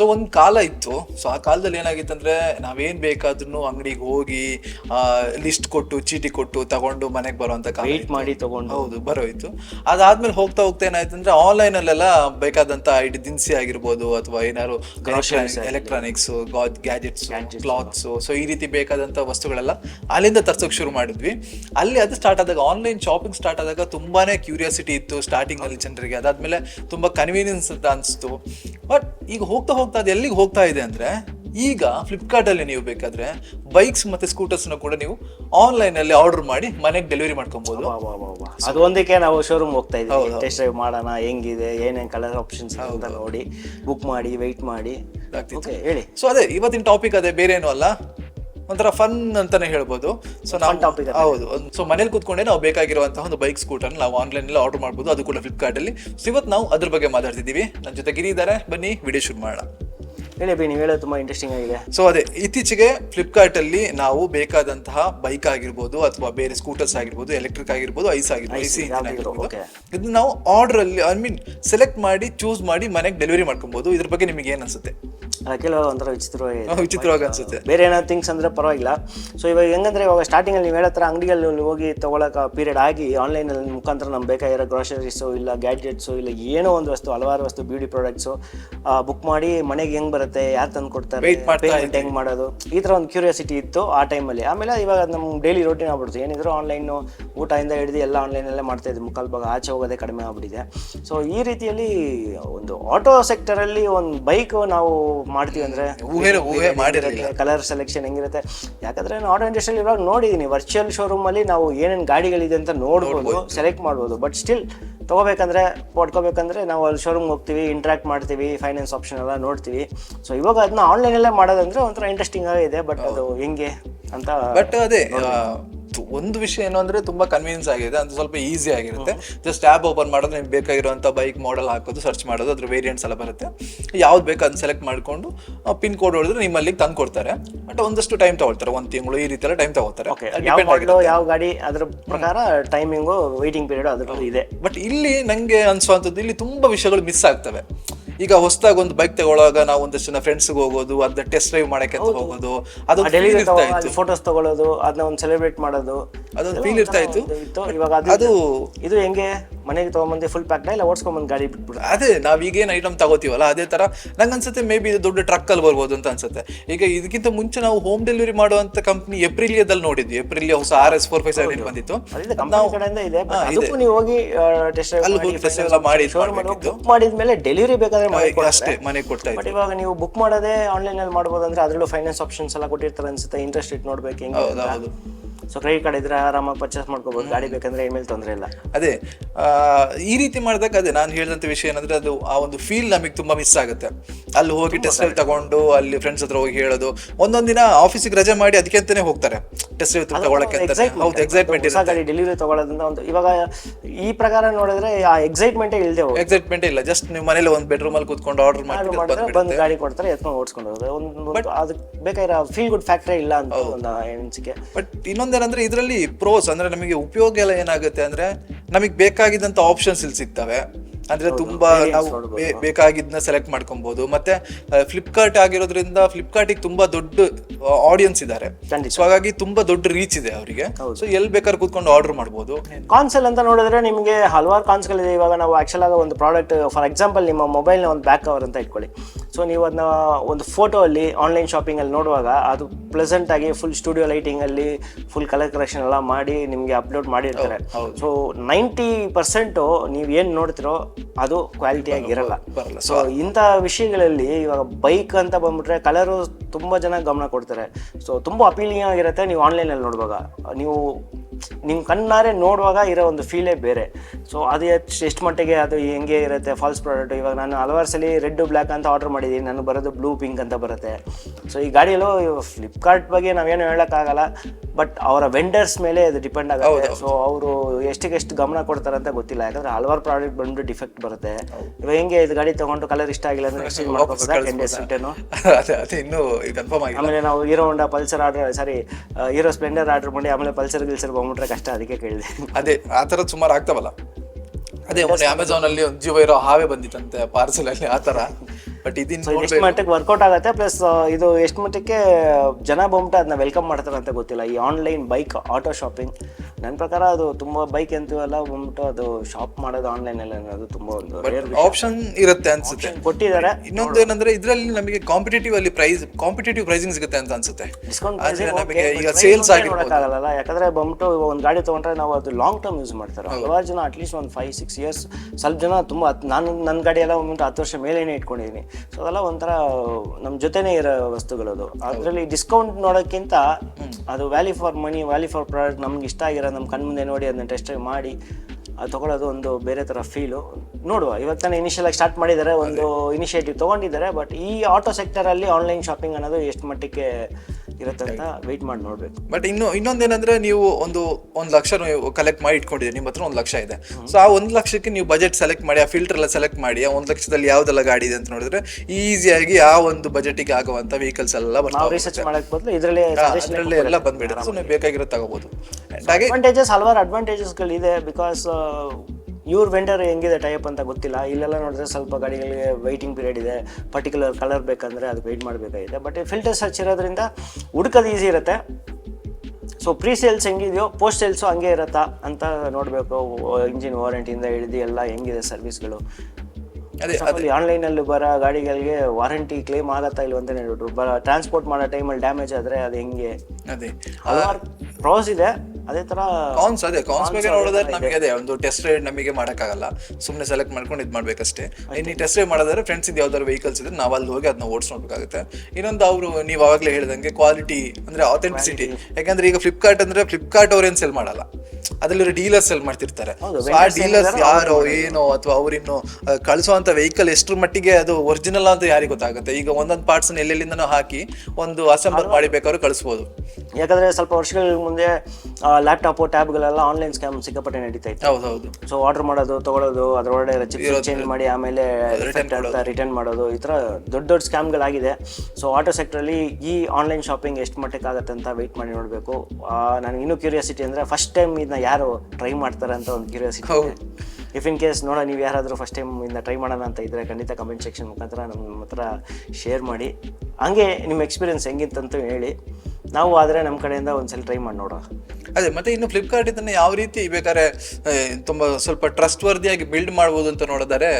So ಒಂದು ಕಾಲ ಇತ್ತು. ಸೊ ಆ ಕಾಲದಲ್ಲಿ ಏನಾಗಿತ್ತು ಅಂದ್ರೆ ನಾವೇನ್ ಬೇಕಾದ್ರೂ ಅಂಗಡಿಗೆ ಹೋಗಿ ಲಿಸ್ಟ್ ಕೊಟ್ಟು ಚೀಟಿ ಕೊಟ್ಟು ತಗೊಂಡು ಮನೆಗೆ ಬರುವಂತ ಕಾಲ ವೇಟ್ ಮಾಡಿ ತಗೊಂಡು. ಹೌದು ಬರೋಯ್ತು. ಅದಾದ್ಮೇಲೆ ಹೋಗ್ತಾ ಹೋಗ್ತಾ ಏನಾಯ್ತು ಅಂದ್ರೆ ಆನ್ಲೈನ್ ಅಲ್ಲೆಲ್ಲ ಬೇಕಾದಂತ ಐಡಿ ದಿನಸಿ ಆಗಿರ್ಬೋದು ಅಥವಾ ಏನಾದ್ರು ಎಲೆಕ್ಟ್ರಾನಿಕ್ಸ್ ಗ್ಯಾಜೆಟ್ಸ್ ಕ್ಲಾತ್ಸು ಸೊ ಈ ರೀತಿ ಬೇಕಾದಂತ ವಸ್ತುಗಳೆಲ್ಲ ಅಲ್ಲಿಂದ ತರ್ಸೋಕೆ ಶುರು ಮಾಡಿದ್ವಿ. ಅಲ್ಲಿ ಅದು ಸ್ಟಾರ್ಟ್ ಆದಾಗ ಆನ್ಲೈನ್ ಶಾಪಿಂಗ್ ಸ್ಟಾರ್ಟ್ ಆದಾಗ ತುಂಬಾನೇ ಕ್ಯೂರಿಯಾಸಿಟಿ ಇತ್ತು ಸ್ಟಾರ್ಟಿಂಗ್ ಅಲ್ಲಿ ಜನರಿಗೆ. ಅದಾದ್ಮೇಲೆ ತುಂಬಾ ಕನ್ವೀನಿಯನ್ಸ್ ಅಂತ ಅನಿಸ್ತು. ಬಟ್ ಈಗ ಹೋಗ್ತಾ ಹೋಗ್ತಾ ಅದು ಎಲ್ಲಿಗೆ ಹೋಗ್ತಾ ಇದೆ ಅಂದ್ರೆ ಈಗ ಫ್ಲಿಪ್ಕಾರ್ಟ್ ಅಲ್ಲಿ ನೀವು ಬೇಕಾದ್ರೆ ಬೈಕ್ಸ್ ಮತ್ತೆ ಸ್ಕೂಟರ್ಸ್ ಕೂಡ ನೀವು ಆನ್ಲೈನ್ ಅಲ್ಲಿ ಆರ್ಡರ್ ಮಾಡಿ ಮನೆಗೆ ಡೆಲಿವರಿ ವಾ. ಅದು ಒಂದಕ್ಕೆ ನಾವು ಶೋರೂಮ್ ಹೋಗ್ತಾ ಇದ್ದೀವಿ ಟೆಸ್ಟ್ ಡ್ರೈವ್ ಮಾಡೋಣ ಹೆಂಗಿದೆ ಏನೇನ್ ಕಲರ್ ಆಪ್ಷನ್ಸ್ ಅಂತ ನೋಡಿ ಬುಕ್ ಮಾಡಿ ವೆಯ್ಟ್ ಮಾಡಿ. ಹೇಳಿ. ಸೊ ಅದೇ ಇವತ್ತಿನ ಟಾಪಿಕ್ ಅದೇ ಬೇರೆ ಏನೂ ಅಲ್ಲ. ಒಂಥರ ಫನ್ ಅಂತಾನೆ ಹೇಳ್ಬೋದು. ಸೊ ನಾವು ಹೌದು ಸೊ ಮನೇಲಿ ಕೂತ್ಕೊಂಡೆ ನಾವು ಬೇಕಾಗಿರುವಂತಹ ಒಂದು ಬೈಕ್ ಸ್ಕೂಟರ್ ನಾವು ಆನ್ಲೈನ್ ಅಲ್ಲಿ ಆರ್ಡರ್ ಮಾಡ್ಬೋದು. ಅದು ಕೂಡ ಫ್ಲಿಪ್ಕಾರ್ಟ್ ಅಲ್ಲಿ. ಸೊ ಇವತ್ತು ನಾವು ಅದ್ರ ಬಗ್ಗೆ ಮಾತಾಡ್ತಿದ್ದೀವಿ. ನನ್ನ ಜೊತೆ ಗಿರಿ ಇದ್ದಾರೆ ಬನ್ನಿ ವಿಡಿಯೋ ಶುರು ಮಾಡೋಣ. ಹೇಳಿ ಬಿ ನೀವು ಹೇಳೋದು ತುಂಬಾ ಇಂಟ್ರೆಸ್ಟಿಂಗ್ ಆಗಿದೆ. ಸೊ ಅದೇ ಇತ್ತೀಚೆಗೆ ಫ್ಲಿಪ್ಕಾರ್ಟ್ ಅಲ್ಲಿ ನಾವು ಬೇಕಾದಂತಹ ಬೈಕ್ ಆಗಿರ್ಬೋದು ಅಥವಾ ಬೇರೆ ಸ್ಕೂಟರ್ಸ್ ಆಗಿರ್ಬೋದು ಎಲೆಕ್ಟ್ರಿಕ್ ಆಗಿರ್ಬೋದು ಐಸ್ ಆಗಿರ್ಬೋದು ಐಸಿ ಆಗಿರ್ಬೋದು. ಇದನ್ನ ನಾವು ಆರ್ಡರ್ ಅಲ್ಲಿ ಐ ಮೀನ್ ಸೆಲೆಕ್ಟ್ ಮಾಡಿ ಚೂಸ್ ಮಾಡಿ ಮನೆಗೆ ಡೆಲಿವರಿ ಮಾಡ್ಕೊಬಹುದು ಇದ್ರ ಬಗ್ಗೆ ನಿಮಗೆ ಏನ್ ಅನ್ಸುತ್ತೆ? ಕೆಲವು ಒಂಥರ ವಿಚಿತ್ರವಾಗಿ ವಿಚಿತ್ರವಾಗಿ ಅನ್ಸುತ್ತೆ. ಬೇರೆ ಏನೋ ಥಿಂಗ್ಸ್ ಅಂದ್ರೆ ಪರವಾಗಿಲ್ಲ. ಸೊ ಇವಾಗ ಹೆಂಗಂದ್ರೆ ಇವಾಗ ಸ್ಟಾರ್ಟಿಂಗ್ ಅಲ್ಲಿ ನೀವು ಹೇಳತ್ರ ಅಂಗಡಿಗಳಲ್ಲಿ ಅಂಗಡಿಯಲ್ಲಿ ಹೋಗಿ ತಗೊಳಕ ಪೀರಿಯಡ್ ಆಗಿ ಆನ್ಲೈನ್ ಅಲ್ಲಿ ಮುಖಾಂತರ ನಮ್ಗೆ ಬೇಕಾಗಿರೋ ಗ್ರೋಸರೀಸು ಇಲ್ಲ ಗ್ಯಾಡ್ಜೆಟ್ಸು ಇಲ್ಲ ಏನೋ ಒಂದು ವಸ್ತು ಹಲವಾರು ವಸ್ತು ಬ್ಯೂಟಿ ಪ್ರಾಡಕ್ಟ್ಸು ಬುಕ್ ಮಾಡಿ ಮನೆಗೆ ಹೆಂಗ್ ಬರುತ್ತೆ ಯಾರು ತಂದು ಕೊಡ್ತಾರೆ ಪೇಮೆಂಟ್ ಹೆಂಗ್ ಮಾಡೋದು ಈ ತರ ಒಂದು ಕ್ಯೂರಿಯಾಸಿಟಿ ಇತ್ತು ಆ ಟೈಮಲ್ಲಿ ಆಮೇಲೆ ಇವಾಗ ನಮ್ಮ ಡೈಲಿ ರೋಟೀನ್ ಆಗ್ಬಿಡ್ತು. ಏನಿದ್ರು ಆನ್ಲೈನ್ ಊಟದಿಂದ ಹಿಡಿದು ಎಲ್ಲ ಆನ್ಲೈನಲ್ಲೇ ಮಾಡ್ತಾ ಇದ್ವಿ. ಮುಕ್ಕಾಲು ಭಾಗ ಆಚೆ ಹೋಗೋದೇ ಕಡಿಮೆ ಆಗ್ಬಿಟ್ಟಿದೆ. ಸೊ ಈ ರೀತಿಯಲ್ಲಿ ಒಂದು ಆಟೋ ಸೆಕ್ಟರಲ್ಲಿ ಒಂದು ಬೈಕ್ ನಾವು ಮಾಡ್ತೀವಿ ಅಂದ್ರೆ ಊಹೆ ಊಹೆ ಮಾಡಿರಲಿಲ್ಲ. ಕಲರ್ ಸೆಲೆಕ್ಷನ್ ಹೆಂಗಿರುತ್ತೆ. ಯಾಕಂದ್ರೆ ನಾನು ಆಟೋ ಇಂಡಸ್ಟ್ರಿಯಲ್ಲಿ ಇವಾಗ ನೋಡಿದ್ದೀನಿ ವರ್ಚುವಲ್ ಶೋರೂಮ್ ಅಲ್ಲಿ ನಾವು ಏನೇನು ಗಾಡಿಗಳಿದೆ ಅಂತ ನೋಡ್ಬೋದು ಸೆಲೆಕ್ಟ್ ಮಾಡ್ಬೋದು. ಬಟ್ ಸ್ಟಿಲ್ ತಗೋಬೇಕಂದ್ರೆ ಪಡ್ಕೋಬೇಕಂದ್ರೆ ನಾವು ಅಲ್ಲಿ ಶೋರೂಮ್ ಹೋಗ್ತೀವಿ ಇಂಟ್ರಾಕ್ಟ್ ಮಾಡ್ತೀವಿ ಫೈನಾನ್ಸ್ ಆಪ್ಷನ್ ಎಲ್ಲ ನೋಡ್ತೀವಿ. ಸೊ ಇವಾಗ ಅದನ್ನ ಆನ್ಲೈನಲ್ಲೇ ಮಾಡೋದಂದ್ರೆ ಒಂಥರ ಇಂಟ್ರೆಸ್ಟಿಂಗ್ ಆಗಿದೆ ಬಟ್ ಅದು ಹೆಂಗೆ ಅಂತ ಬಟ್ ಅದೇ ಒಂದು ವಿಷಯ ಏನು ಅಂದ್ರೆ ತುಂಬಾ ಕನ್ವೀನಿಯನ್ಸ್ ಆಗಿದೆ ಅದು ಸ್ವಲ್ಪ ಈಸಿ ಆಗಿರುತ್ತೆ. ಜಸ್ಟ್ ಆ್ಯಪ್ ಓಪನ್ ಮಾಡೋದು ನಿಮ್ಗೆ ಬೇಕಾಗಿರುವಂತ ಬೈಕ್ ಮಾಡೆಲ್ ಹಾಕೋದು ಸರ್ಚ್ ಮಾಡೋದು ಅದ್ರ ವೇರಿಯಂಟ್ಸ್ ಎಲ್ಲ ಬರುತ್ತೆ. ಯಾವ್ದು ಬೇಕು ಅದನ್ನ ಸೆಲೆಕ್ಟ್ ಮಾಡ್ಕೊಂಡು ಪಿನ್ ಕೋಡ್ ಹೊಡೆದ್ರೆ ನಿಮ್ಮಲ್ಲಿ ತಂದು ಕೊಡ್ತಾರೆ. ಬಟ್ ಒಂದಷ್ಟು ಟೈಮ್ ತಗೊಳ್ತಾರೆ ಒಂದು ತಿಂಗಳು ಈ ರೀತಿ ಎಲ್ಲ ಟೈಮ್ ತಗೋತಾರೆ ಯಾವ ಗಾಡಿ ಅದ್ರ ಪ್ರಕಾರ ಟೈಮಿಂಗು ವೈಟಿಂಗ್ ಪೀರಿಯಡ್ ಅದ್ರ ಇದೆ. ಬಟ್ ಇಲ್ಲಿ ನಂಗೆ ಅನ್ಸುವಂಥದ್ದು ಇಲ್ಲಿ ತುಂಬಾ ವಿಷಯಗಳು ಮಿಸ್ ಆಗ್ತವೆ. ಈಗ ಹೊಸದಾಗಿ ಒಂದು ಬೈಕ್ ತಗೊಳ್ಳುವಾಗ ನಾವು ಒಂದಷ್ಟು ಜನ ಫ್ರೆಂಡ್ಸ್ಗೆ ಹೋಗೋದು ಅದನ್ನ ಟೆಸ್ಟ್ ಡ್ರೈವ್ ಮಾಡಕ್ಕೆ ಅಂತ ಹೋಗೋದು ಅದೊಂದು ಫೀಲ್ ಇರ್ತಾ ಇತ್ತು. ಫೋಟೋಸ್ ತಗೊಳ್ಳೋದು ಅದನ್ನ ಒಂದು ಸೆಲೆಬ್ರೇಟ್ ಮಾಡೋದು. ಅದೊಂದು ಫೀಲ್ ಇರ್ತಾ ಇತ್ತು. ಇತ್ತು. ಇವಾಗ ಅದು ಅದು ಇದು ಹೆಂಗೆ? ಮನೆಗೆ ತಗೊಂಬಂದು ಫುಲ್ ಪ್ಯಾಕ್ ಇಲ್ಲ ಓಡಿಸ್ಕೊಂಬಂದು ಗಾಡಿ ಬಿಟ್ಬಿಡು. ಅದೇ ನಾವು ಈಗೇನು ಐಟಮ್ ತಗೋತೀವಲ್ಲ ಅದೇ ತರ ನಂಗೆ ಅನ್ಸುತ್ತೆ ಮೇ ಬಿ ಇದು ದೊಡ್ಡ ಟ್ರಕ್ ಅಲ್ಲಿ ಬರ್ಬೋದು ಅಂತ ಅನ್ಸುತ್ತೆ. ಈಗ ಇದಕ್ಕಿಂತ ಮುಂಚೆ ನಾವು ಹೋಮ್ ಡೆಲಿವರಿ ಮಾಡುವಂತ ಕಂಪ್ನಿ ಏಪ್ರಿಲಿಯದಲ್ಲಿ ನೋಡಿದ್ವಿ. ಏಪ್ರಿಲಿಯ ಹೊಸ R S four five seven ಬಂದಿತ್ತು. ಕಡೆಯಿಂದ ಇದೆ but ಅದಕ್ಕೂ ನೀವು ಹೋಗಿ ಟೆಸ್ಟ್ ಅಲ್ಲಿ ಹೋಗಿ test ಎಲ್ಲ ಮಾಡಿ ಇದ್ ಮಾಡ್ಬೇಕಿತ್ತು. ಬುಕ್ ಮಾಡಿದ್ಮೇಲೆ ಡೆಲಿವರಿ ಬೇಕಾದ್ರೆ ಮಾಡಿ ಅಷ್ಟೇ ಮನೆಗೆ ಕೊಡ್ತಾ ಬಟ್ ಇವಾಗ ನೀವು ಬುಕ್ ಮಾಡೋದೇ ಆನ್ಲೈನ್ ಅಲ್ಲಿ ಮಾಡ್ಬೋದು ಅಂದ್ರೆ ಅದ್ರಲ್ಲೂ ಫೈನಾನ್ಸ್ ಆಪ್ಷನ್ಸ್ ಎಲ್ಲ ಕೊಟ್ಟಿರ್ತಾರೆ ಅನ್ಸುತ್ತೆ. ಇಂಟ್ರೆಸ್ಟ್ ರೇಟ್ ನೋಡ್ಬೇಕು ಹೆಂಗೆ ಹೌದು ಹೌದು ಸೊ ಕ್ರೆಡಿಟ್ ಕಾರ್ಡ್ ಇದ್ರೆ ಆರಾಮಾಗಿ ಪರ್ಚೇಸ್ ಮಾಡ್ಕೋಬಹುದು ಗಾಡಿ ಬೇಕಂದ್ರೆ ಇಮೇಲ್ ತೊಂದರೆ ಇಲ್ಲ. ಅದೇ ಆ, ಈ ರೀತಿ ಮಾಡಿದಾಗ ಅದೇ ನಾನು ಹೇಳಿದಂತ ವಿಷಯ ಏನಂದ್ರೆ ಅದು ಆ ಒಂದು ಫೀಲ್ ನಮಗೆ ತುಂಬಾ ಮಿಸ್ ಆಗುತ್ತೆ. ಅಲ್ಲಿ ಹೋಗಿ ಟೆಸ್ಟ್ ಅಲ್ಲಿ ತಗೊಂಡು ಅಲ್ಲಿ ಫ್ರೆಂಡ್ಸ್ ಹತ್ರ ಹೋಗಿ ಹೇಳೋದು. ಒಂದೊಂದ್ ದಿನ ಆಫೀಸಿಗೆ ರಜೆ ಮಾಡಿ ಅದಕ್ಕೆ ಅಂತಾನೆ ಹೋಗ್ತಾರೆ. ಟೆಸ್ಟ್ ತಗೊಳಕ್ಕೆ ಅಂತಾನೆ. ಹೌದು ಎಕ್ಸೈಟ್ಮೆಂಟ್ ಹೊಸ ಗಾಡಿ ಡೆಲಿವರಿ ತಗೊಳ್ಳೋದ್ರಿಂದ ಒಂದು ಇವಾಗ ಈ ಪ್ರಕಾರ ನೋಡಿದ್ರೆ ಆ ಎಕ್ಸೈಟ್ಮೆಂಟ್ ಇಲ್ಲದೆ ಎಕ್ಸೈಟ್ಮೆಂಟ್ ಇಲ್ಲ. ಜಸ್ಟ್ ನೀವು ಮನೇಲಿ ಒಂದು ಬೆಡ್ರೂಮ್ ಅಲ್ಲಿ ಕೂತ್ಕೊಂಡು ಆರ್ಡರ್ ಮಾಡಿ ಬಂದು ಗಾಡಿ ಕೊಡ್ತಾರೆ ಎತ್ಕೊಂಡು ಓಡಿಸ್ಕೊಂಡು ಹೋಗೋದು. ಒಂದು ಅದಕ್ಕೆ ಬೇಕಾಗಿರೋ ಫೀಲ್ ಗುಡ್ ಫ್ಯಾಕ್ಟ್ರಿ ಇಲ್ಲ ಅಂತ ಒಂದು ಎಣಿಸಿಕೆ. ಬಟ್ ಇನ್ನೊಂದೇನಂದ್ರೆ ಇದರಲ್ಲಿ ಪ್ರೋಸ್ ಅಂದ್ರೆ ನಮಗೆ ಉಪಯೋಗ ಎಲ್ಲ ಏನಾಗುತ್ತೆ ಅಂದ್ರೆ ನಮಗೆ ಬೇಕಾಗಿದ್ದಂತ ಆಪ್ಷನ್ಸ್ ಇಲ್ಲಿ ಸಿಗ್ತವೆ. ಅಂದ್ರೆ ತುಂಬಾ ನಾವು ಬೇಕಾಗಿದ್ದನ್ನ ಬೇಕಾಗಿದ್ನ ಸೆಲೆಕ್ಟ್ ಮಾಡ್ಕೊಬಹುದು ಮತ್ತೆ ಫ್ಲಿಪ್ಕಾರ್ಟ್ ಆಗಿರೋದ್ರಿಂದ ಫ್ಲಿಪ್ಕಾರ್ಟ್ ತುಂಬಾ ದೊಡ್ಡ ಆಡಿಯನ್ಸ್ ಇದ್ದಾರೆ. ಸೊ ಹಾಗಾಗಿ ತುಂಬಾ ದೊಡ್ಡ ರೀಚ್ ಇದೆ ಅವರಿಗೆ. ಸೊ ಎಲ್ಲಿ ಬೇಕಾದ್ರೆ ಕೂತ್ಕೊಂಡು ಆರ್ಡರ್ ಮಾಡಬಹುದು ಕಾನ್ಸಲ್ ಅಂತ ನೋಡಿದ್ರೆ ನಿಮಗೆ ಹಲವಾರು ಕಾನ್ಸ್ಗಳಿದೆ ಇವಾಗ ನಾವು ಆಕ್ಚುಲ್ ಆಗಿ ಒಂದು ಪ್ರಾಡಕ್ಟ್ ಫಾರ್ ಎಕ್ಸಾಂಪಲ್ ನಿಮ್ಮ ಮೊಬೈಲ್ನ ಒಂದು ಬ್ಯಾಕ್ ಕವರ್ ಅಂತ ಇಟ್ಕೊಳ್ಳಿ. ಸೊ ನೀವು ಅದನ್ನ ಒಂದು ಫೋಟೋ ಅಲ್ಲಿ ಆನ್ಲೈನ್ ಶಾಪಿಂಗ್ ಅಲ್ಲಿ ನೋಡುವಾಗ ಅದು ಪ್ಲೆಸೆಂಟ್ ಆಗಿ ಫುಲ್ ಸ್ಟುಡಿಯೋ ಲೈಟಿಂಗ್ ಅಲ್ಲಿ ಫುಲ್ ಕಲರ್ ಕರೆಕ್ಷನ್ ಎಲ್ಲ ಮಾಡಿ ನಿಮಗೆ ಅಪ್ಲೋಡ್ ಮಾಡಿರ್ತಾರೆ. ಸೊ ನೈಂಟಿ ಪರ್ಸೆಂಟು ನೀವು ಏನು ನೋಡ್ತಿರೋ ಅದು ಕ್ವಾಲಿಟಿಯಾಗಿ ಇರಲ್ಲ ಬರಲ್ಲ. ಸೊ ಇಂಥ ವಿಷಯಗಳಲ್ಲಿ ಇವಾಗ ಬೈಕ್ ಅಂತ ಬಂದ್ಬಿಟ್ರೆ ಕಲರು ತುಂಬ ಜನ ಗಮನ ಕೊಡ್ತಾರೆ. ಸೊ ತುಂಬ ಅಪೀಲಿಂಗ್ ಆಗಿರುತ್ತೆ ನೀವು ಆನ್ಲೈನಲ್ಲಿ ನೋಡುವಾಗ. ನೀವು ನಿಮ್ಮ ಕಣ್ಣಾರೆ ನೋಡುವಾಗ ಇರೋ ಒಂದು ಫೀಲೇ ಬೇರೆ. ಸೊ ಅದು ಎಷ್ಟು ಎಷ್ಟು ಮಟ್ಟಿಗೆ ಅದು ಹೆಂಗೆ ಇರುತ್ತೆ ಫಾಲ್ಸ್ ಪ್ರಾಡಕ್ಟ್ ಇವಾಗ ನಾನು ಹಲವಾರು ಸಲ ರೆಡ್ ಬ್ಲ್ಯಾಕ್ ಅಂತ ಆರ್ಡರ್ ಮಾಡಿದ್ದೀನಿ ನಾನು ಬರೋದು ಬ್ಲೂ ಪಿಂಕ್ ಅಂತ ಬರುತ್ತೆ. ಸೊ ಈ ಗಾಡಿಯಲ್ಲೂ ಫ್ಲಿಪ್ಕಾರ್ಟ್ ಬಗ್ಗೆ ನಾವೇನು ಹೇಳೋಕ್ಕಾಗಲ್ಲ. ಬಟ್ ಅವರ ವೆಂಡರ್ಸ್ ಮೇಲೆ ಅದು ಡಿಪೆಂಡ್ ಆಗುತ್ತೆ. ಸೊ ಅವರು ಎಷ್ಟಿಗೆಷ್ಟು ಗಮನ ಕೊಡ್ತಾರೆ ಅಂತ ಗೊತ್ತಿಲ್ಲ. ಯಾಕಂದ್ರೆ ಹಲವಾರು ಪ್ರಾಡಕ್ಟ್ ಬಂದು ಡಿಫೆಕ್ಟ್ ಬರುತ್ತೆ. ಇವಾಗ ಹೆಂಗೆ ಇದು ಗಾಡಿ ತಗೊಂಡು ಕಲರ್ ಇಷ್ಟ ಆಗಿಲ್ಲ ಅಂದ್ರೆ ಎಕ್ಸ್ಚೇಂಜ್ ಮಾಡ್ಕೋಬೋದಾ? ಟೆನ್ ಡೇಸ್ ರಿಟರ್ನು ಅದೇ ಅದೇ ಇನ್ನೂ ಕನ್ಫರ್ಮ್ ಆಗಿಲ್ಲ. ಆಮೇಲೆ ನಾವು Hero Honda Pulsar order sorry Hero Splendor order ಮಾಡಿ ಆಮೇಲೆ ಪಲ್ಸರ್ ಗಿಲ್ಸರ್ ಬಂದ್ಬಿಟ್ರೆ ಕಷ್ಟ, ಅದಕ್ಕೆ ಕೇಳಿದೆ. ಅದೇ, ಆ ಥರ ಸುಮಾರು ಆಗ್ತಾವಲ್ಲ. ಅದೇ ಅಮೆಝಾನ್ ಅಲ್ಲಿ ಒಂದು ಜೀವ ಇರೋ ಹಾವೇ ಬಂದಿತ್ತಂತೆ ಪಾರ್ಸಲ್ ಅಲ್ಲಿ, ಆ ಥರ. ಬಟ್ ಇದನ್ನ ಎಷ್ಟು ಮಟ್ಟಕ್ಕೆ ವರ್ಕೌಟ್ ಆಗುತ್ತೆ ಪ್ಲಸ್ ಇದು ಎಷ್ಟು ಮಟ್ಟಕ್ಕೆ ಜನ ಬಂದ್ಬಿಟ್ಟು ಅದನ್ನ ವೆಲ್ಕಮ್ ಮಾಡ್ತಾರೆ ಅಂತ ಗೊತ್ತಿಲ್ಲ. ಈ ಆನ್ಲೈನ್ ಬೈಕ್ ಆಟೋ ಶಾಪಿಂಗ್ ನನ್ನ ಪ್ರಕಾರ ಅದು ತುಂಬಾ ಬೈಕ್ ಅಂತೀವಲ್ಲ ಬಂದ್ಬಿಟ್ಟು ಅದು ಶಾಪ್ ಮಾಡೋದು ಆನ್ಲೈನ್ ಅಲ್ಲಿ ಅನ್ನೋದು ತುಂಬಾ ಒಂದು ಆಪ್ಷನ್ ಇರುತ್ತೆ ಅನ್ಸುತ್ತೆ. ಕೊಟ್ಟಿದ್ದಾರೆ. ಇನ್ನೊಂದು ಏನಂದ್ರೆ ಇದರಲ್ಲಿ ನಮಗೆ ಕಾಂಪಿಟೇಟಿವ್ ಅಲ್ಲಿ ಪ್ರೈಸ್ ಕಾಂಪಿಟೇಟಿವ್ ಪ್ರೈಸಿಂಗ್ ಸಿಗುತ್ತೆ ಅಂತ ಅನ್ಸುತ್ತೆ. ಡಿಸ್ಕೌಂಟ್ ನಮಗೆ ಈಗ ಸೇಲ್ಸ್ ಆಗಿರ್ಬೋದು. ಆಗಲ್ಲ ಯಾಕಂದ್ರೆ ಬಂದ್ಬಿಟ್ಟು ಒಂದು ಗಾಡಿ ತಗೊಂಡ್ರೆ ನಾವು ಅದು ಲಾಂಗ್ ಟರ್ಮ್ ಯೂಸ್ ಮಾಡ್ತಾರೆ. ಹಲವಾರು ಜನ ಅಟ್ಲೀಸ್ಟ್ ಒಂದು ಫೈವ್ ಸಿಕ್ಸ್ ಇಯರ್ಸ್ ಸ್ವಲ್ಪ ಜನ ತುಂಬ ನಾನು ನನ್ನ ಗಾಡಿ ಎಲ್ಲ ಒಂದು ಹತ್ತು ವರ್ಷ ಮೇಲೇನೆ ಇಟ್ಕೊಂಡಿದ್ದೀನಿ ಸೊ ಅದೆಲ್ಲ ಒಂಥರ ನಮ್ಮ ಜೊತೆನೇ ಇರೋ ವಸ್ತುಗಳು ಅದು. ಅದರಲ್ಲಿ ಡಿಸ್ಕೌಂಟ್ ನೋಡೋಕ್ಕಿಂತ ಅದು value for money value for product ನಮ್ಗೆ ಇಷ್ಟ ಆಗಿರೋ ನಮ್ಮ ಕಣ್ಮುಂದೆ ನೋಡಿ ಅದನ್ನ ಟೆಸ್ಟ್ ಮಾಡಿ ಅದು ತೊಗೊಳೋದು ಒಂದು ಬೇರೆ ಥರ ಫೀಲು ನೋಡುವ. ಇವತ್ತಾನೆ ಇನಿಷಿಯಲ್ ಆಗಿ ಸ್ಟಾರ್ಟ್ ಮಾಡಿದ್ದಾರೆ ಒಂದು ಇನಿಷಿಯೇಟಿವ್ ತೊಗೊಂಡಿದ್ದಾರೆ ಬಟ್ ಈ ಆಟೋ ಸೆಕ್ಟರಲ್ಲಿ ಆನ್ಲೈನ್ ಶಾಪಿಂಗ್ ಅನ್ನೋದು ಎಷ್ಟು ಮಟ್ಟಿಗೆ ಇರುತ್ತೆ ಅಂತ ವೆಯ್ಟ್ ಮಾಡಿ ನೋಡ್ಬೇಕು. ಬಟ್ ಇನ್ನು ಇನ್ನೊಂದೇನಂದ್ರೆ ನೀವು ಒಂದು ಒಂದು ಲಕ್ಷ ಕಲೆಕ್ಟ್ ಮಾಡಿ ಇಟ್ಕೊಂಡಿದ್ದೀರಿ ನಿಮ್ಮ ಹತ್ರ ಒಂದು ಲಕ್ಷ ಇದೆ. ಸೊ ಆ ಒಂದು ಲಕ್ಷಕ್ಕೆ ನೀವು ಬಜೆಟ್ ಸೆಲೆಕ್ಟ್ ಮಾಡಿ ಆ ಫಿಲ್ಟರ್ ಎಲ್ಲ ಸೆಲೆಕ್ಟ್ ಮಾಡಿ ಆ ಒಂದ್ ಲಕ್ಷದಲ್ಲಿ ಯಾವ್ದೆಲ್ಲ ಗಾಡಿ ಇದೆ ಅಂತ ನೋಡಿದ್ರೆ ಈಸಿಯಾಗಿ ಆ ಒಂದು ಬಜೆಟಿಗೆ ಆಗುವಂತ ವೆಹಿಕಲ್ಸ್ ಎಲ್ಲ ನಾವು ರಿಸರ್ಚ್ ಮಾಡಕ್ ಬದಲು ಇದರಲ್ಲಿ ಅದರಲ್ಲೇ ಎಲ್ಲ ಬಂದ್ಬಿಡುತ್ತೆ. ಸೊ ನೀವು ಬೇಕಾಗಿರೋ ತಗೋಬಹುದು ಅಡ್ವಾಂಟೇಜಸ್ ಹಲವಾರು ಅಡ್ವಾಂಟೇಜಸ್ಗಳಿದೆ ಬಿಕಾಸ್ ಇವ್ರ ವೆಂಡರ್ ಹೆಂಗಿದೆ ಟೈಪ್ ಅಂತ ಗೊತ್ತಿಲ್ಲ. ಇಲ್ಲೆಲ್ಲ ನೋಡಿದ್ರೆ ಸ್ವಲ್ಪ ಗಾಡಿಗಳಿಗೆ ವೈಟಿಂಗ್ ಪೀರಿಯಡ್ ಇದೆ. ಪರ್ಟಿಕ್ಯುಲರ್ ಕಲರ್ ಬೇಕಂದರೆ ಅದು ವೈಟ್ ಮಾಡಬೇಕಾಗಿದೆ. ಬಟ್ ಫಿಲ್ಟರ್ ಹಚ್ಚಿರೋದ್ರಿಂದ ಇರೋದ್ರಿಂದ ಹುಡ್ಕೋದು ಈಸಿ ಇರುತ್ತೆ. ಸೊ ಪ್ರೀ ಸೇಲ್ಸ್ ಹೆಂಗಿದೆಯೋ ಪೋಸ್ಟ್ ಸೇಲ್ಸು ಹಂಗೆ ಇರುತ್ತಾ ಅಂತ ನೋಡಬೇಕು. ಇಂಜಿನ್ ವಾರಂಟಿಯಿಂದ ಹಿಡಿದು ಎಲ್ಲ ಹೆಂಗಿದೆ ಸರ್ವಿಸ್ಗಳು ಅದೇ ಆನ್ಲೈನಲ್ಲಿ ಬರೋ ಗಾಡಿಗಳಿಗೆ ವಾರಂಟಿ ಕ್ಲೇಮ್ ಆಗತ್ತಾ ಇಲ್ಲ ಅಂತ ಹೇಳ್ಬಿಟ್ರು. ಬ ಟ್ರಾನ್ಸ್ಪೋರ್ಟ್ ಮಾಡೋ ಟೈಮಲ್ಲಿ ಡ್ಯಾಮೇಜ್ ಆದರೆ ಅದು ಹೆಂಗೆ? ಅದೇ. ಹಲವಾರು ಪ್ರಾಸ್ ಇದೆ. ಅದೇ ತರ ಕಾನ್ಸ್ ಅದೇ ಕಾನ್ಸ್ ಬಗ್ಗೆ ನೋಡಿದ್ರೆ ನಮಗೆ ಅದೇ ಒಂದು ಟೆಸ್ಟ್ ರೈಡ್ ನಮಗೆ ಮಾಡೋಕ್ಕಾಗಲ್ಲ. ಸುಮ್ಮನೆ ಸೆಲೆಕ್ಟ್ ಮಾಡ್ಕೊಂಡು ಇದು ಮಾಡ್ಬೇಕಷ್ಟೇ. ಇನ್ನು ಟೆಸ್ಟ್ ರೈಡ್ ಮಾಡೋದಾದ್ರೆ ಫ್ರೆಂಡ್ಸ್ ಇದು ಯಾವ್ದಾದ್ರು ವೆಹಿಕಲ್ಸ್ ಇದ್ರೆ ನಾವು ಅಲ್ಲಿ ಹೋಗಿ ಅದನ್ನ ಓಡಿಸ್ ನೋಡ್ಬೇಕಾಗುತ್ತೆ ಇನ್ನೊಂದು ಅವರು ನೀವು ಆವಾಗಲೇ ಹೇಳಿದಂಗೆ ಕ್ವಾಲಿಟಿ ಅಂದ್ರೆ ಅಥೆಂಟಿಸಿಟಿ ಯಾಕಂದ್ರೆ ಈಗ ಫ್ಲಿಪ್ಕಾರ್ಟ್ ಅಂದ್ರೆ ಫ್ಲಿಪ್ಕಾರ್ಟ್ ಅವ್ರೇನು ಸೆಲ್ ಮಾಡಲ್ಲ. ಅದ್ರಲ್ಲಿ ಡೀಲರ್ಸ್ ಸೆಲ್ ಮಾಡ್ತಿರ್ತಾರೆ. ಆ ಡೀಲರ್ಸ್ ಯಾರೋ ಏನೋ ಅಥವಾ ಅವ್ರಿನ್ನು ಕಳಿಸುವಂತ ವೆಹಿಕಲ್ ಎಷ್ಟು ಮಟ್ಟಿಗೆ ಅದು ಒರಿಜಿನಲ್ ಅಂತ ಯಾರಿಗೆ ಗೊತ್ತಾಗುತ್ತೆ. ಈಗ ಒಂದೊಂದು ಪಾರ್ಟ್ಸ್ ಎಲ್ಲೆಲ್ಲಿಂದನೋ ಹಾಕಿ ಒಂದು ಅಸೆಂಬಲ್ ಮಾಡಿ ಬೇಕಾದ್ರೂ ಕಳಿಸ್ಬೋದು. ಯಾಕಂದ್ರೆ ಸ್ವಲ್ಪ ವರ್ಷಗಳ ಮುಂದೆ ಲ್ಯಾಪ್ಟಾಪು ಟ್ಯಾಬ್ಗಳೆಲ್ಲ ಆನ್ಲೈನ್ ಸ್ಕ್ಯಾಮ್ ಸಿಕ್ಕಾಪಟ್ಟೆ ನಡೀತಾ ಇತ್ತು. ಹೌದು ಸೊ ಆರ್ಡರ್ ಮಾಡೋದು ತಗೊಳ್ಳೋದು ಅದರೊಳಗಡೆ ಚಿಪ್ ಚೇಂಜ್ ಮಾಡಿ ಆಮೇಲೆ ರಿಟರ್ನ್ ಮಾಡೋದು. ಈ ಥರ ದೊಡ್ಡ ದೊಡ್ಡ ಸ್ಕ್ಯಾಮ್ಗಳಾಗಿದೆ ಸೊ ಆಟೋ ಸೆಕ್ಟ್ರಲ್ಲಿ ಈ ಆನ್ಲೈನ್ ಶಾಪಿಂಗ್ ಎಷ್ಟು ಮಟ್ಟಕ್ಕೆ ಆಗುತ್ತೆ ಅಂತ ವೆಯ್ಟ್ ಮಾಡಿ ನೋಡಬೇಕು. ನನಗೆ ಇನ್ನೂ ಕ್ಯೂರಿಯಾಸಿಟಿ ಅಂದರೆ ಫಸ್ಟ್ ಟೈಮ್ ಇದನ್ನ ಯಾರು ಟ್ರೈ ಮಾಡ್ತಾರೆ ಅಂತ ಒಂದು ಕ್ಯೂರಿಯಾಸಿಟಿ ಇಫ್ ಇನ್ ಕೇಸ್ ನೋಡ ನೀವು ಯಾರಾದರೂ ಫಸ್ಟ್ ಟೈಮ್ ಇಂದ ಟ್ರೈ ಮಾಡೋಣ ಅಂತ ಇದ್ರೆ ಖಂಡಿತ ಕಮೆಂಟ್ ಸೆಕ್ಷನ್ ಮುಖಾಂತರ ನಮ್ಮ ಹತ್ರ ಶೇರ್ ಮಾಡಿ. ಹಂಗೆ ನಿಮ್ಮ ಎಕ್ಸ್ಪೀರಿಯನ್ಸ್ ಹೆಂಗಿತ್ತಂತ ಹೇಳಿ. ನಾವು ಆದರೆ ನಮ್ಮ ಕಡೆಯಿಂದ ಒಂದ್ಸಲ ಟ್ರೈ ಮಾಡಿ ನೋಡೋಣ. ಅದೇ ಮತ್ತೆ ಇನ್ನು ಫ್ಲಿಪ್ಕಾರ್ಟ್ ಇದನ್ನು ಯಾವ ರೀತಿ ಬೇಕಾದ್ರೆ ತುಂಬಾ ಸ್ವಲ್ಪ ಟ್ರಸ್ಟ್ ವರ್ದಿಯಾಗಿ ಬಿಲ್ಡ್ ಮಾಡ್ಬೋದು ಅಂತ ನೋಡಿದರೆ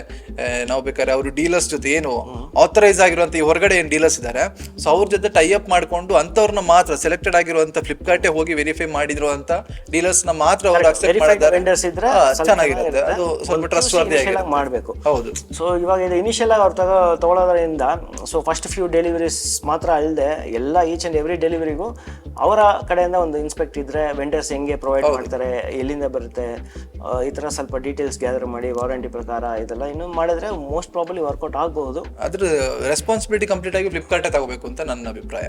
ನಾವು ಬೇಕಾದ್ರೆ ಅವರು ಡೀಲರ್ಸ್ ಜೊತೆ ಏನು ಆಥರೈಸ್ ಆಗಿರುವಂತ ಈ ಹೊರಗಡೆ ಏನು ಡೀಲರ್ಸ್ ಇದ್ದಾರೆ ಸೊ ಅವ್ರ ಜೊತೆ ಟೈ ಅಪ್ ಮಾಡ್ಕೊಂಡು ಅಂಥವ್ರನ್ನ ಮಾತ್ರ ಸೆಲೆಕ್ಟೆಡ್ ಆಗಿರುವಂತ ಫ್ಲಿಪ್ಕಾರ್ಟೇ ಹೋಗಿ ವೆರಿಫೈ ಮಾಡಿದ್ರು ಅಂತ ಡೀಲರ್ಸ್ನ ಮಾತ್ರ ಅವರು ಅಕ್ಸೆಪ್ಟ್ ಮಾಡಿದ್ದಾರೆ ಚೆನ್ನಾಗಿರುತ್ತೆ. ಅದು ಸ್ವಲ್ಪ ಟ್ರಸ್ಟ್ ವರ್ದಿ ಆಗಿರುತ್ತೆ. ಮಾಡಬೇಕು. ಹೌದು. ಸೊ ಇವಾಗ ಇದು ಇನಿಷಿಯಲ್ ಆಗಿ ಅವ್ರು ತಗೋ ತಗೊಳ್ಳೋದ್ರಿಂದ ಸೊ ಫಸ್ಟ್ ಫ್ಯೂ ಡೆಲಿವರೀಸ್ ಮಾತ್ರ ಅಲ್ಲದೆ ಎಲ್ಲ ಈಚ್ ಆ್ಯಂಡ್ ಎವ್ರಿ ಡೆಲಿವರಿಗೂ ಅವರ ಕಡೆಯಿಂದ ಒಂದು ಇನ್ಸ್ಪೆಕ್ಟ್ ಇದ್ರೆ ವೆಂಡರ್ಸ್ ಹೆಂಗೆ ಪ್ರೊವೈಡ್ ಮಾಡ್ತಾರೆ ಎಲ್ಲಿಂದ ಬರುತ್ತೆ ಈ ಥರ ಸ್ವಲ್ಪ ಡೀಟೇಲ್ಸ್ ಗ್ಯಾದರ್ ಮಾಡಿ ವಾರಂಟಿ ಪ್ರಕಾರ ಇದೆಲ್ಲ ಇನ್ನು ಮಾಡಿದ್ರೆ ಮೋಸ್ಟ್ ಪ್ರಾಬಲಿ ವರ್ಕೌಟ್ ಆಗಬಹುದು ಅದ್ರ ರೆಸ್ಪಾನ್ಸಿಬಿಲಿಟಿ ಕಂಪ್ಲೀಟ್ ಆಗಿ ಫ್ಲಿಪ್ಕಾರ್ಟ್ ತಗೋಬೇಕು ಅಂತ ನನ್ನ ಅಭಿಪ್ರಾಯ.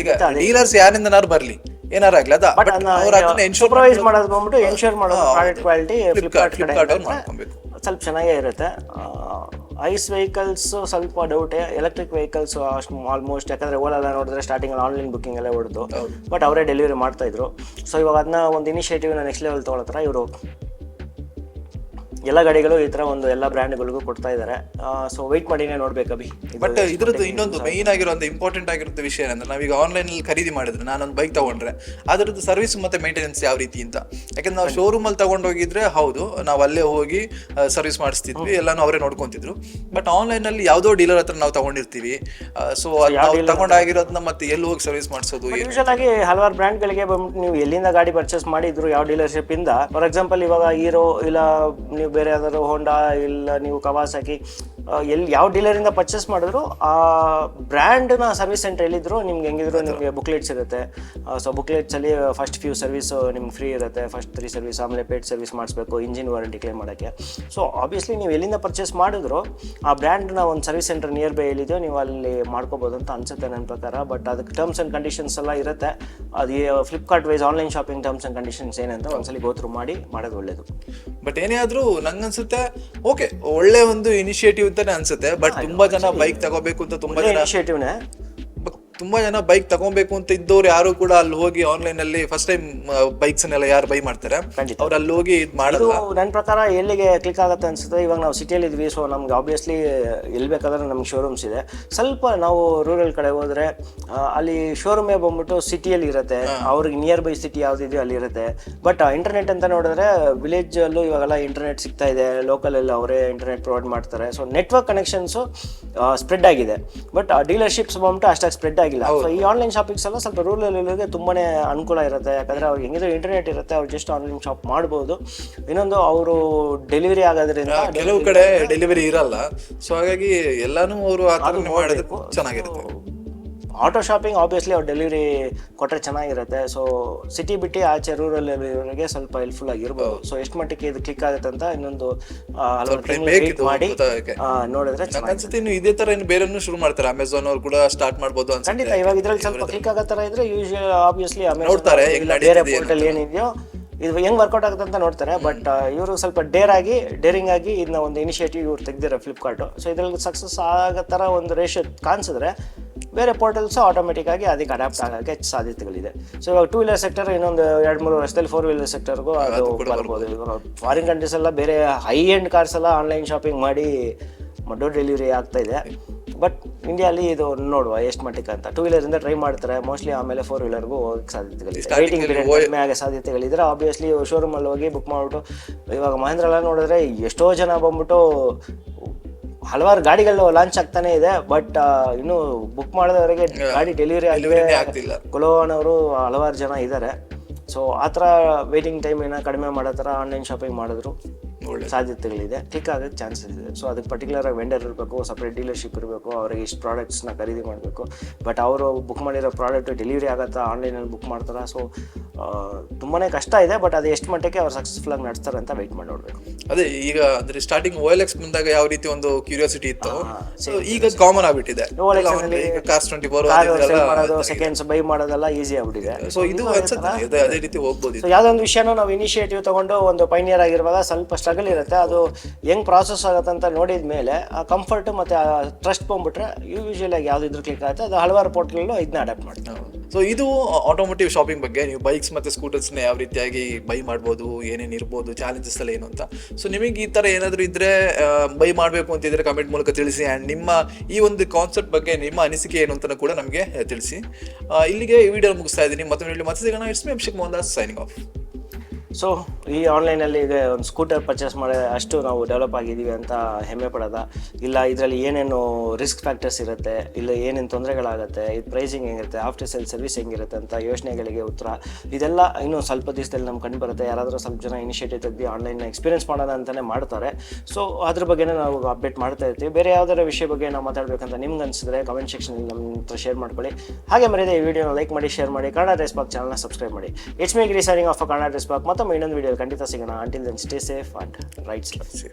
ಈಗ ಡೀಲರ್ಸ್ ಯಾರಿಂದನಾರು ಬರ್ಲಿ ಏನಾರು ಆಗ್ಲಿ ಅದ ಬಟ್ ಅವ್ರು ಅದನ್ನ ಎನ್ಶೋರ್ ಮಾಡೋದು ಬಂದ್ಬಿಟ್ಟು ಎನ್ಶೋರ್ ಮಾಡೋದು ಪ್ರಾಡಕ್ಟ್ ಕ್ವಾಲಿಟಿ ಫ್ಲಿಪ್ಕಾರ್ಟ್ ಫ್ಲಿಪ್ಕಾರ್ಟ್ ಅವ್ರು ಮಾಡ್ಕೊಬೇಕು. ಸ್ವಲ್ಪ ಚೆನ್ನಾಗೇ ಇರುತ್ತೆ. ಐಸ್ ವೆಹಿಕಲ್ಸ್ ಸ್ವಲ್ಪ ಡೌಟೇ ಎಲೆಕ್ಟ್ರಿಕ್ ವೆಹಿಕಲ್ಸ್ ಅಷ್ಟು ಆಲ್ಮೋಸ್ಟ್ ಯಾಕಂದ್ರೆ ಓಲೆಲ್ಲ ನೋಡಿದ್ರೆ ಸ್ಟಾರ್ಟಿಂಗ್ ಆನ್ಲೈನ್ ಬುಕ್ಕಿಂಗ್ ಎಲ್ಲ ಹೊಡೆದು. ಬಟ್ ಅವರೇ ಡೆಲಿವರಿ ಮಾಡ್ತಾ ಇದ್ರು. ಸೊ ಇವಾಗ ಅದನ್ನ ಒಂದು ಇನಿಷಿಯೇಟಿವ್ ನೆಕ್ಸ್ಟ್ ಲೆವೆಲ್ ತೊಗೊಳತ್ರ ಇವರು ಎಲ್ಲ ಗಾಡಿಗಳು ಈ ತರ ಒಂದು ಎಲ್ಲ ಬ್ರ್ಯಾಂಡ್ಗಳಿಗೂ ಕೊಡ್ತಾ ಇದ್ದಾರೆ ಸೊ ವೆಯ್ಟ್ ಮಾಡಿನೇ ನೋಡ್ಬೇಕು ಅಭಿ. ಬಟ್ ಇದ್ರದ್ದು ಇನ್ನೊಂದು ಮೈನ್ ಆಗಿರುವಂತ ಇಂಪಾರ್ಟೆಂಟ್ ಆಗಿರೋ ವಿಷಯ ಏನಂದ್ರೆ ನಾವೀಗ ಆನ್ಲೈನ್ ಅಲ್ಲಿ ಖರೀದಿ ಮಾಡಿದ್ರೆ ನಾನೊಂದು ಬೈಕ್ ತಗೊಂಡ್ರೆ ಅದ್ರದ್ದು ಸರ್ವಿಸ್ ಮತ್ತೆ ಮೇಂಟೆನೆನ್ಸ್ ಯಾವ ರೀತಿ ಅಂತ. ಯಾಕಂದ್ರೆ ನಾವು ಶೋರೂಮ್ ಅಲ್ಲಿ ತಗೊಂಡೋಗಿದ್ರೆ ಹೌದು ನಾವು ಅಲ್ಲೇ ಹೋಗಿ ಸರ್ವಿಸ್ ಮಾಡಿಸ್ತಿದ್ವಿ ಎಲ್ಲಾನು ಅವರೇ ನೋಡ್ಕೊಂತಿದ್ರು. ಬಟ್ ಆನ್ಲೈನ್ ಅಲ್ಲಿ ಯಾವ್ದೋ ಡೀಲರ್ ಹತ್ರ ನಾವು ತಗೊಂಡಿರ್ತೀವಿ. ಸೊ ತಗೊಂಡಾಗಿರೋದನ್ನ ಮತ್ತೆ ಎಲ್ಲಿ ಹೋಗಿ ಸರ್ವಿಸ್ ಮಾಡಿಸೋದು ಯೂಶಲ್ ಆಗಿ ಹಲವಾರು ಬ್ರ್ಯಾಂಡ್ಗಳಿಗೆ ಗಳಿಗೆ ನೀವು ಎಲ್ಲಿಂದ ಗಾಡಿ ಪರ್ಚೇಸ್ ಮಾಡಿದ್ರು ಯಾವ ಡೀಲರ್ಶಿಪ್ ಇಂದ ಫಾರ್ ಎಕ್ಸಾಂಪಲ್ ಇವಾಗ ಹೀರೋ ಇಲ್ಲ ನೀವು ಬೇರೆ ಯಾವ್ದಾದ್ರು ಹೋಂಡಾ ಇಲ್ಲ ನೀವು ಕವಾಸಾಕಿ ಎಲ್ಲಿ ಯಾವ ಡೀಲರಿಂದ ಪರ್ಚೇಸ್ ಮಾಡಿದ್ರು ಆ ಬ್ರ್ಯಾಂಡ್ನ ಸರ್ವಿಸ್ ಸೆಂಟರ್ ಎಲ್ಲಿದ್ರು ನಿಮ್ಗೆ ಹೆಂಗಿದ್ರು ನಿಮಗೆ ಬುಕ್ಲೆಟ್ಸ್ ಇರುತ್ತೆ ಸೊ ಬುಕ್ಲೆಟ್ಸಲ್ಲಿ ಫಸ್ಟ್ ಫ್ಯೂ ಸರ್ವಿಸ್ ನಿಮ್ಗೆ ಫ್ರೀ ಇರುತ್ತೆ. ಫಸ್ಟ್ ತ್ರೀ ಸರ್ವಿಸ್ ಆಮೇಲೆ ಪೇಡ್ ಸರ್ವಿಸ್ ಮಾಡಿಸ್ಬೇಕು ಇಂಜಿನ್ ವಾರಂಟಿ ಕ್ಲೇಮ್ ಮಾಡೋಕ್ಕೆ. ಸೊ ಆಬ್ವಿಯಸ್ಲಿ ನೀವು ಎಲ್ಲಿಂದ ಪರ್ಚೇಸ್ ಮಾಡಿದ್ರು ಆ ಬ್ರ್ಯಾಂಡ್ನ ಒಂದು ಸರ್ವಿಸ್ ಸೆಂಟರ್ ನಿಯರ್ ಬೈ ಎಲ್ಲಿದೆಯೋ ನೀವು ಅಲ್ಲಿ ಮಾಡ್ಕೋಬೋದು ಅಂತ ಅನ್ಸುತ್ತೆ ನನ್ನ ಪ್ರಕಾರ. ಬಟ್ ಅದಕ್ಕೆ ಟರ್ಮ್ಸ್ ಆ್ಯಂಡ್ ಕಂಡೀಷನ್ಸ್ ಎಲ್ಲ ಇರುತ್ತೆ. ಅದು Flipkart wise online shopping terms and conditions ಏನಂತ ಒಂದ್ಸಲಿ ಗೋತ್ರು ಮಾಡಿ ಮಾಡೋದು ಒಳ್ಳೇದು. ಬಟ್ ಏನೇ ಆದರೂ ನಂಗೆ ಅನ್ಸುತ್ತೆ ಓಕೆ ಒಳ್ಳೆ ಒಂದು ಇನಿಷಿಯೇಟಿವ್ ಅಂತಾನೆ ಅನ್ಸುತ್ತೆ ಬಟ್ ತುಂಬಾ ಜನ ಬೈಕ್ ತಗೋಬೇಕು ಅಂತ ತುಂಬಾ ಜನ ಇನಿಷಿಯೇಟಿವ್ನೇ ತುಂಬಾ ಜನ ಬೈಕ್ ತಗೊಬೇಕು ಅಂತ ಇದ್ದವ್ರು ಯಾರು ಕೂಡ ಅಲ್ಲಿ ಹೋಗಿ ಆನ್ಲೈನ್ ಅಲ್ಲಿ ಫಸ್ಟ್ ಟೈಮ್ ಬೈಕ್ಸ್ ನೆಲ್ಲ ಯಾರು ಬೈ ಮಾಡ್ತಾರೆ? ಖಂಡಿತ. ಅವ್ರು ಅಲ್ಲಿ ಹೋಗಿ ಇದ್ ಇದು ಮಾಡಲ್ಲ ನನ್ನ ಪ್ರಕಾರ ಎಲ್ಲಿಗೆ ಕ್ಲಿಕ್ ಆಗುತ್ತೆ ಅನ್ಸುತ್ತೆ? ಇವಾಗ ನಾವು ಸಿಟಿಯಲ್ಲಿ ಇದ್ವಿ ಸೊ ನಮ್ಗೆ ಆಬ್ವಿಯಸ್ಲಿ ಎಲ್ಲಿ ಬೇಕಾದ್ರೆ ನಮ್ಗೆ ಶೋರೂಮ್ಸ್ ಇದೆ. ಸ್ವಲ್ಪ ನಾವು ರೂರಲ್ ಕಡೆ ಹೋದ್ರೆ ಆ, ಅಲ್ಲಿ ಶೋರೂಮೇ ಬಂದ್ಬಿಟ್ಟು ಸಿಟಿಯಲ್ಲಿ ಇರುತ್ತೆ. ಅವ್ರಿಗೆ ನಿಯರ್ ಬೈ ಸಿಟಿ ಯಾವ್ದಿದೆಯೋ ಅಲ್ಲಿ ಇರುತ್ತೆ. ಬಟ್ ಇಂಟರ್ನೆಟ್ ಅಂತ ನೋಡಿದ್ರೆ ವಿಲೇಜ್ ಅಲ್ಲೂ ಇವಾಗೆಲ್ಲ ಇಂಟರ್ನೆಟ್ ಸಿಗ್ತಾ ಇದೆ. ಲೋಕಲ್ ಅಲ್ಲಿ ಅವರೇ ಇಂಟರ್ನೆಟ್ ಪ್ರೊವೈಡ್ ಮಾಡ್ತಾರೆ. ಸೊ ನೆಟ್ವರ್ಕ್ ಕನೆಕ್ಷನ್ಸು ಸ್ಪ್ರೆಡ್ ಆಗಿದೆ. ಬಟ್ ಡೀಲರ್ಶಿಪ್ಸ್ ಬಂದ್ಬಿಟ್ಟು ಅಷ್ಟಾಗಿ ಸ್ಪ್ರೆಡ್ ಆಗಿಲ್ಲ ಸೊ ಈ ಆನ್ಲೈನ್ ಶಾಪಿಂಗ್ಸ್ ಎಲ್ಲ ಸ್ವಲ್ಪ ರೂರಲ್ ಇರೋರಿಗೆ ತುಂಬಾನೇ ಅನುಕೂಲ ಇರುತ್ತೆ. ಯಾಕಂದ್ರೆ ಅವ್ರಿಗೆ ಹೆಂಗಿದ್ರು ಇಂಟರ್ನೆಟ್ ಇರುತ್ತೆ ಅವ್ರು ಜಸ್ಟ್ ಆನ್ಲೈನ್ ಶಾಪ್ ಮಾಡ್ಬೋದು. ಇನ್ನೊಂದು ಅವರು ಡೆಲಿವರಿ ಆಗೋದ್ರಿಂದ ಕೆಲವು ಕಡೆ ಡೆಲಿವರಿ ಇರಲ್ಲ. ಸೊ ಹಾಗಾಗಿ ಎಲ್ಲಾನು ಅವರು ಆ ಥರ ಮಾಡಿದ್ರೆ ಚೆನ್ನಾಗಿರುತ್ತೆ. ಆಟೋ ಶಾಪಿಂಗ್ ಆಬ್ವಿಯಸ್ಲಿ ಅವ್ರು ಡೆಲಿವರಿ ಕೊಟ್ಟರೆ ಚೆನ್ನಾಗಿರುತ್ತೆ. ಸೊ ಸಿಟಿ ಬಿಟ್ಟು ಆಚೆ ರೂರಲ್ ಇರೋರಿಗೆ ಸ್ವಲ್ಪ ಹೆಲ್ಪ್ಫುಲ್ ಆಗಿರ್ಬೋದು. ಸೊ ಎಷ್ಟು ಮಟ್ಟಿಗೆ ಇದು ಕ್ಲಿಕ್ ಆಗುತ್ತೆ ಅಂತ ಇನ್ನೊಂದು ಮಾಡಿ. ನೋಡಿದ್ರೆ ಅನ್ಸುತ್ತೆ ಇನ್ನು ಇದೇ ತರ ಇನ್ನು ಬೇರೆನೂ ಶುರು ಮಾಡ್ತಾರೆ. ಅಮೆಝಾನ್ ಅವ್ರು ಕೂಡ ಸ್ಟಾರ್ಟ್ ಮಾಡ್ಬೋದು ಅನ್ಸುತ್ತೆ. ಖಂಡಿತ ಇವಾಗ ಇದ್ರಲ್ಲಿ ಸ್ವಲ್ಪ ಕ್ಲಿಕ್ ಆಗೋ ತರ ಇದ್ರೆ ಯೂಶುವಲ್ ಆಬ್ವಿಯಸ್ಲಿ ನೋಡ್ತಾರೆ, ಬೇರೆ ಪೋರ್ಟಲ್ ಏನಿದೆಯೋ ಇದು ಹೆಂಗ್ ವರ್ಕೌಟ್ ಆಗುತ್ತೆ ಅಂತ ನೋಡ್ತಾರೆ ಬಟ್ ಇವರು ಸ್ವಲ್ಪ ಡೇರ್ ಆಗಿ ಡೇರಿಂಗ್ ಆಗಿ ಇದನ್ನ ಒಂದು ಇನಿಷಿಯೇಟಿವ್ ಇವ್ರು ತೆಗ್ದಿರೋ ಫ್ಲಿಪ್ಕಾರ್ಟು ಸೊ ಇದ್ರಲ್ಲಿ ಸಕ್ಸಸ್ ಆಗೋ ಥರ ಒಂದು ರೇಷಿಯೋ ಕಾಣಿಸಿದ್ರೆ ಬೇರೆ ಪೋರ್ಟಲ್ಸ್ ಆಟೋಮೆಟಿಕ್ ಆಗಿ ಅದಕ್ಕೆ ಅಡಾಪ್ಟ್ ಆಗೋಕ್ಕೆ ಸಾಧ್ಯತೆಗಳಿದೆ. ಸೊ ಇವಾಗ ಟೂ ವೀಲರ್ ಸೆಕ್ಟರ್ ಇನ್ನೊಂದು ಎರಡು ಮೂರು ವರ್ಷದಲ್ಲಿ ಫೋರ್ ವೀಲರ್ ಸೆಕ್ಟರ್ಗೂ ಅದು ಬರ್ಬೋದು. ಫಾರಿನ್ ಕಂಟ್ರೀಸ್ ಎಲ್ಲ ಬೇರೆ ಹೈ ಎಂಡ್ ಕಾರ್ಸ್ ಎಲ್ಲ ಆನ್ಲೈನ್ ಶಾಪಿಂಗ್ ಮಾಡಿ ಡೋರ್ ಡೆಲಿವರಿ ಆಗ್ತಾ ಇದೆ. ಬಟ್ ಇಂಡಿಯಾಲಿ ಇದು ನೋಡುವ ಎಷ್ಟು ಮಟ್ಟಿಗೆ ಅಂತ. ಟೂ ವೀಲರ್ ಇಂದ ಟ್ರೈ ಮಾಡ್ತಾರೆ. ಮೋಸ್ಟ್ಲಿ ಆಮೇಲೆ ಫೋರ್ ವೀಲರ್ಗೂ ಹೋಗಕ್ಕೆ ಸಾಧ್ಯತೆಗಳಿದೆ. ಪೀರಿಯಡ್ ಕಡಿಮೆ ಆಗೋ ಸಾಧ್ಯತೆಗಳಿದ್ರೆ ಆಬ್ವಿಯಸ್ಲಿ ಶೋರೂಮ್ ಅಲ್ಲಿ ಹೋಗಿ ಬುಕ್ ಮಾಡ್ಬಿಟ್ಟು ಇವಾಗ ಮಹೇಂದ್ರ ಎಲ್ಲ ನೋಡಿದ್ರೆ ಎಷ್ಟೋ ಜನ ಬಂದ್ಬಿಟ್ಟು ಹಲವಾರು ಗಾಡಿಗಳು ಲಾಂಚ್ ಆಗ್ತಾನೆ ಇದೆ ಬಟ್ ಇನ್ನು ಬುಕ್ ಮಾಡಿದವರೆಗೆ ಗಾಡಿ ಡೆಲಿವರಿ ಕೊಲೋನವರು ಆಗ್ತಿಲ್ಲ. ಕುಲೋನವರು ಹಲವಾರು ಜನ ಇದ್ದಾರೆ. ಸೊ ಆ ಥರ ವೇಟಿಂಗ್ ಟೈಮ್ ಏನೋ ಕಡಿಮೆ ಮಾಡೋ ಥರ ಆನ್ಲೈನ್ ಶಾಪಿಂಗ್ ಮಾಡಿದ್ರು. ಸಾಧ್ಯತೆಗಳಿದೆ. ಕ್ಲಿಕ್ ಆಗೋಕ್ಕೆ ಚಾನ್ಸಸ್ ಇದೆ. ಸೊ ಅದಕ್ಕೆ ಪರ್ಟಿಕ್ಯುಲರ್ ಆಗಿ ವೆಂಡರ್ ಇರಬೇಕು ಸಪ್ರೇಟ್ ಡೀಲರ್ಶಿಪ್ ಇರಬೇಕು ಅವ್ರಿಗೆ ಇಷ್ಟು ಪ್ರಾಡಕ್ಟ್ಸ್ನ ಖರೀದಿ ಮಾಡಬೇಕು. ಬಟ್ ಅವರು ಬುಕ್ ಮಾಡಿರೋ ಪ್ರಾಡಕ್ಟ್ ಡೆಲಿವರಿ ಆಗುತ್ತಾ ಆನ್ಲೈನಲ್ಲಿ ಬುಕ್ ಮಾಡ್ತಾರಾ? ಸೊ ತುಂಬಾ ಕಷ್ಟ ಇದೆ ಬಟ್ ಅದು ಎಷ್ಟು ಮಟ್ಟಕ್ಕೆ ಅವ್ರು ಸಕ್ಸಸ್ಫುಲ್ ಆಗಿ ನಡೆಸ್ತಾರೆ ಅಂತ ವೆಯ್ಟ್ ಮಾಡಿ ನೋಡಬೇಕು. ಅದೇ ಈಗ ಅಂದ್ರೆ ಸ್ಟಾರ್ಟಿಂಗ್ ಓ ಎಲ್ ಎಕ್ಸ್ ಬಂದಾಗ ಯಾವ ರೀತಿ ಒಂದು ಕ್ಯೂರಿಯಾಸಿಟಿ ಇತ್ತು? ಸೊ ಈಗ ಕಾಮನ್ ಆಗಿಬಿಟ್ಟಿದೆ ಸೆಕೆಂಡ್ಸ್ ಬೈ ಮಾಡೋದೆಲ್ಲ ಈಸಿ ಆಗ್ಬಿಟ್ಟಿದೆ. ಸೊ ಇದು ಅದೇ ರೀತಿ ಹೋಗ್ಬೋದು ಯಾವುದೋ ಒಂದು ವಿಷಯನೂ ನಾವು ಇನಿಷಿಯೇಟಿವ್ ತಗೊಂಡು ಒಂದು ಪೈನಿಯರ್ ಆಗಿರುವಾಗ ಸ್ವಲ್ಪ ಸ್ಟ್ರಗಲ್ ಇರುತ್ತೆ ಅದು ಹೆಂಗ್ ಪ್ರಾಸೆಸ್ ಆಗುತ್ತೆ ಅಂತ ನೋಡಿದ ಮೇಲೆ ಆ ಕಂಫರ್ಟ್ ಮತ್ತೆ ಆ ಟ್ರಸ್ಟ್ ಬಂದ್ಬಿಟ್ರೆ ಆಗಿ ಯಾವ್ದಿದ್ರು ಕ್ಲಿಕ್ ಆಗುತ್ತೆ. ಅದು ಹಲವಾರು ಪೋರ್ಟಲ್ ಇದನ್ನ ಅಡಾಪ್ಟ್ ಮಾಡ್ತಾರೆ ಸೊ ಇದು ಆಟೋಮೋಟಿವ್ ಶಾಪಿಂಗ್ ಬಗ್ಗೆ ನೀವು ಬೈಕ್ಸ್ ಮತ್ತೆ ಸ್ಕೂಟರ್ಸ್ನ ಯಾವ ರೀತಿಯಾಗಿ ಬೈ ಮಾಡ್ಬೋದು, ಏನೇನು ಇರ್ಬೋದು ಚಾಲೆಂಜಸ್ ಎಲ್ಲ ಏನು ಅಂತ. ಸೊ ನಿಮಗೆ ಈ ತರ ಏನಾದರೂ ಇದ್ರೆ ಬೈ ಮಾಡಬೇಕು ಅಂತಿದ್ರೆ ಕಮೆಂಟ್ ಮೂಲಕ ತಿಳಿಸಿ ಆ್ಯಂಡ್ ನಿಮ್ಮ ಈ ಒಂದು ಕಾನ್ಸೆಪ್ಟ್ ಬಗ್ಗೆ ನಿಮ್ಮ ಅನಿಸಿಕೆ ಏನು ಅಂತ ಕೂಡ ನಮಗೆ ತಿಳಿಸಿ. ಇಲ್ಲಿಗೆ ಈ ವಿಡಿಯೋ ಮುಗಿಸ್ತಾ ಇದ್ದೀನಿ. ಮತ್ತೆ ಹೇಳಿ ಮತ್ತೆ ಸಿಗೋಣ. It's me Abhishek Mohan signing off so ಈ ಆನ್ಲೈನಲ್ಲಿ ಈಗ ಒಂದು ಸ್ಕೂಟರ್ ಪರ್ಚೇಸ್ ಮಾಡಿ ಅಷ್ಟು ನಾವು ಡೆವಲಪ್ ಆಗಿದ್ದೀವಿ ಅಂತ ಹೆಮ್ಮೆ ಪಡೋದ. ಇಲ್ಲ, ಇದರಲ್ಲಿ ಏನೇನು ರಿಸ್ಕ್ ಫ್ಯಾಕ್ಟರ್ಸ್ ಇರುತ್ತೆ, ಇಲ್ಲ ಏನೇನು ತೊಂದರೆಗಳಾಗುತ್ತೆ, ಇದು ಪ್ರೈಸಿಂಗ್ ಹೆಂಗಿರುತ್ತೆ ಆಫ್ಟರ್ ಸೇಲ್ ಸರ್ವಿಸ್ ಹೆಂಗಿರುತ್ತೆ ಅಂತ ಯೋಚನೆಗಳಿಗೆ ಉತ್ತರ. ಇದೆಲ್ಲ ಇನ್ನೂ ಸ್ವಲ್ಪ ದಿವಸದಲ್ಲಿ ನಮ್ಗೆ ಕಂಡು ಬರುತ್ತೆ. ಯಾರಾದರೂ ಸ್ವಲ್ಪ ಜನ ಇನಿಷಿಯೇಟಿವ್ ತೆಗೆದು ಆನ್ಲೈನ್ ಎಕ್ಸ್ಪೀರಿಯನ್ಸ್ ಮಾಡೋಣ ಅಂತಲೇ ಮಾಡ್ತಾರೆ. ಸೊ ಅದ್ರ ಬಗ್ಗೆನೇ ನಾವು ಅಪ್ಡೇಟ್ ಮಾಡ್ತಾ ಇರ್ತೀವಿ. ಬೇರೆ ಯಾವ್ದಾರ ವಿಷಯ ಬಗ್ಗೆ ನಾವು ಮಾತಾಡಬೇಕಂತ ನಿಮ್ಗೆ ಅನಿಸಿದ್ರೆ ಕಮೆಂಟ್ ಸೆಕ್ಷನಲ್ಲಿ ನಮ್ಮ ಹತ್ರ ಶೇರ್ ಮಾಡ್ಕೊಳ್ಳಿ. ಹಾಗೆ ಮರಿದೆ ಈ ವಿಡಿಯೋನ ಲೈಕ್ ಮಾಡಿ ಶೇರ್ ಮಾಡಿ, ಕನ್ನಡ ರೆಸ್ಪಾಕ್ ಚಾನಲ್ನ ಸಬ್ಸ್ಕ್ರೈಬ್ ಮಾಡಿ. It's me Giri signing off Kannada ರೆಸ್ಪಾಕ್ ಮತ್ತೊಮ್ಮೆ ಇನ್ನೊಂದು ವಿಡಿಯೋ ಖಂಡಿತ ಸಿಗೋಣ until then stay safe and right See.